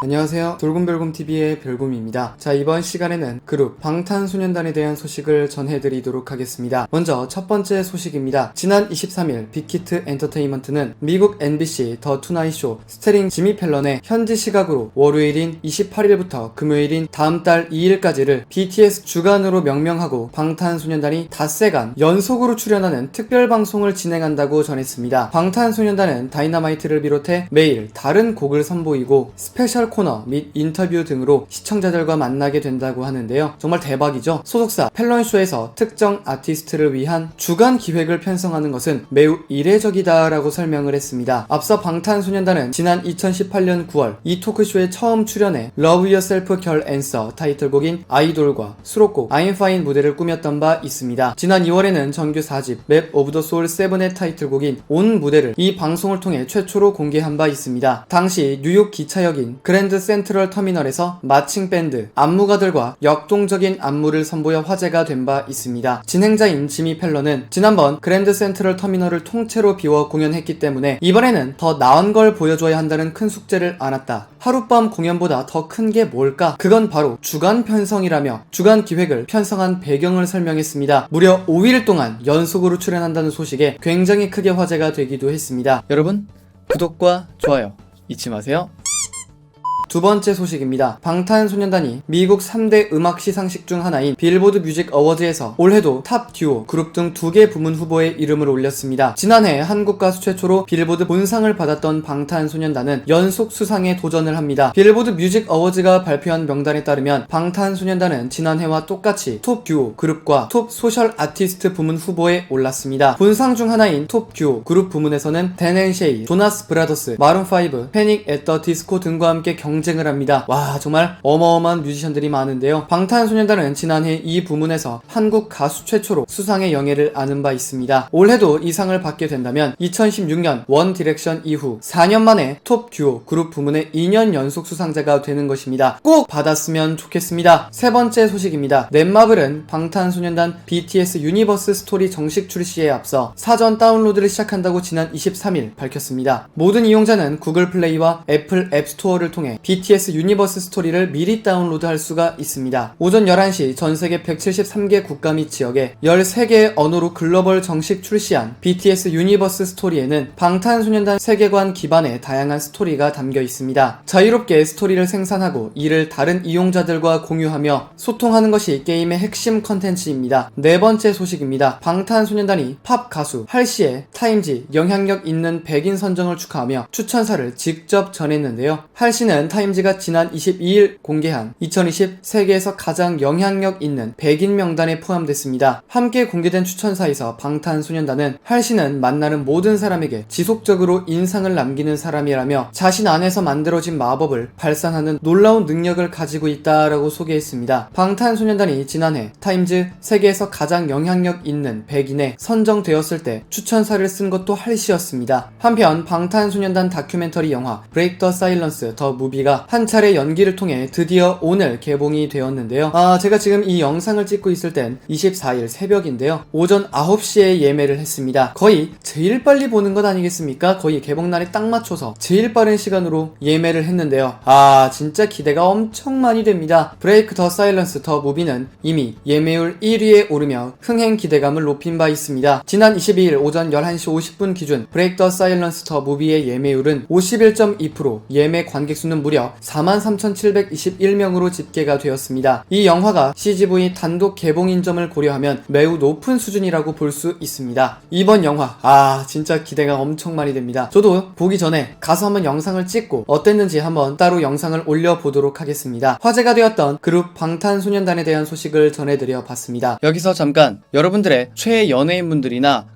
안녕하세요. 돌곰별곰TV의 별곰입니다. 자, 이번 시간에는 그룹 방탄소년단에 대한 소식을 전해드리도록 하겠습니다. 먼저 첫 번째 소식입니다. 지난 23일 빅히트 엔터테인먼트는 미국 NBC 더 투나잇 쇼 스테링 지미 펠런의 현지 시각으로 월요일인 28일부터 금요일인 다음 달 2일까지를 BTS 주간으로 명명하고 방탄소년단이 닷새간 연속으로 출연하는 특별 방송을 진행한다고 전했습니다. 방탄소년단은 다이너마이트를 비롯해 매일 다른 곡을 선보이고 스페셜 코너 및 인터뷰 등으로 시청자들과 만나게 된다고 하는데요. 정말 대박이죠. 소속사 펠런쇼에서 특정 아티스트를 위한 주간 기획을 편성하는 것은 매우 이례적이다라고 설명을 했습니다. 앞서 방탄소년단은 지난 2018년 9월 이 토크쇼에 처음 출연해 Love Yourself 결 앤서 타이틀곡인 아이돌과 수록곡 Fine 무대를 꾸몄던 바 있습니다. 지난 2월에는 정규 4집 맵 오브 더 소울 7의 타이틀곡인 온 무대를 이 방송을 통해 최초로 공개한 바 있습니다. 당시 뉴욕 기차역인 그 랜드 센트럴 터미널에서 마칭 밴드 안무가들과 역동적인 안무를 선보여 화제가 된 바 있습니다. 진행자인 지미 펠런은 지난번 그랜드 센트럴 터미널을 통째로 비워 공연했기 때문에 이번에는 더 나은 걸 보여줘야 한다는 큰 숙제를 안았다. 하룻밤 공연보다 더 큰 게 뭘까? 그건 바로 주간 편성이라며 주간 기획을 편성한 배경을 설명했습니다. 무려 5일 동안 연속으로 출연한다는 소식에 굉장히 크게 화제가 되기도 했습니다. 여러분, 구독과 좋아요 잊지 마세요. 두 번째 소식입니다. 방탄소년단이 미국 3대 음악 시상식 중 하나인 빌보드 뮤직 어워즈에서 올해도 탑 듀오, 그룹 등 두 개 부문 후보에 이름을 올렸습니다. 지난해 한국 가수 최초로 빌보드 본상을 받았던 방탄소년단은 연속 수상에 도전을 합니다. 빌보드 뮤직 어워즈가 발표한 명단에 따르면 방탄소년단은 지난해와 똑같이 톱 듀오, 그룹과 톱 소셜 아티스트 부문 후보에 올랐습니다. 본상 중 하나인 톱 듀오, 그룹 부문에서는 댄앤쉐이, 조나스 브라더스, 마룬5, 패닉 앳더 디스코 등과 함께 경 쟁을 합니다. 와 정말 어마어마한 뮤지션들이 많은데요. 방탄소년단은 지난해 이 부문에서 한국 가수 최초로 수상의 영예를 아는 바 있습니다. 올해도 이 상을 받게 된다면 2016년 원 디렉션 이후 4년 만에 톱 듀오 그룹 부문의 2년 연속 수상자가 되는 것입니다. 꼭 받았으면 좋겠습니다. 세 번째 소식입니다. 넷마블은 방탄소년단 BTS 유니버스 스토리 정식 출시에 앞서 사전 다운로드를 시작한다고 지난 23일 밝혔습니다. 모든 이용자는 구글 플레이와 애플 앱스토어를 통해 BTS 유니버스 스토리를 미리 다운로드할 수가 있습니다. 오전 11시 전 세계 173개 국가 및 지역에 13개의 언어로 글로벌 정식 출시한 BTS 유니버스 스토리에는 방탄소년단 세계관 기반의 다양한 스토리가 담겨 있습니다. 자유롭게 스토리를 생산하고 이를 다른 이용자들과 공유하며 소통하는 것이 게임의 핵심 컨텐츠입니다. 네 번째 소식입니다. 방탄소년단이 팝 가수 할시의 타임지 영향력 있는 백인 선정을 축하하며 추천사를 직접 전했는데요. 할시는 타임지가 지난 22일 공개한 2020 세계에서 가장 영향력 있는 백인 명단에 포함됐습니다. 함께 공개된 추천사에서 방탄소년단은 할시는 만나는 모든 사람에게 지속적으로 인상을 남기는 사람이라며 자신 안에서 만들어진 마법을 발산하는 놀라운 능력을 가지고 있다라고 소개했습니다. 방탄소년단이 지난해 타임즈 세계에서 가장 영향력 있는 백인에 선정되었을 때 추천사를 쓴 것도 할시였습니다. 한편 방탄소년단 다큐멘터리 영화 브레이크 더 사일런스 더 무비가 한 차례 연기를 통해 드디어 오늘 개봉이 되었는데요. 아, 제가 지금 이 영상을 찍고 있을 땐 24일 새벽인데요. 오전 9시에 예매를 했습니다. 거의 제일 빨리 보는 것 아니겠습니까? 거의 개봉날에 딱 맞춰서 제일 빠른 시간으로 예매를 했는데요. 아, 진짜 기대가 엄청 많이 됩니다. 브레이크 더 사일런스 더 무비는 이미 예매율 1위에 오르며 흥행 기대감을 높인 바 있습니다. 지난 22일 오전 11시 50분 기준 브레이크 더 사일런스 더 무비의 예매율은 51.2% 예매 관객 수는 무려 43,721명으로 집계가 되었습니다. 이 영화가 CGV 단독 개봉인 점을 고려하면 매우 높은 수준이라고 볼 수 있습니다. 이번 영화, 아, 진짜 기대가 엄청 많이 됩니다. 저도 보기 전에 가서 한번 영상을 찍고 어땠는지 한번 따로 영상을 올려보도록 하겠습니다. 화제가 되었던 그룹 방탄소년단에 대한 소식을 전해드려 봤습니다. 여기서 잠깐 여러분들의 최애 연예인분들이나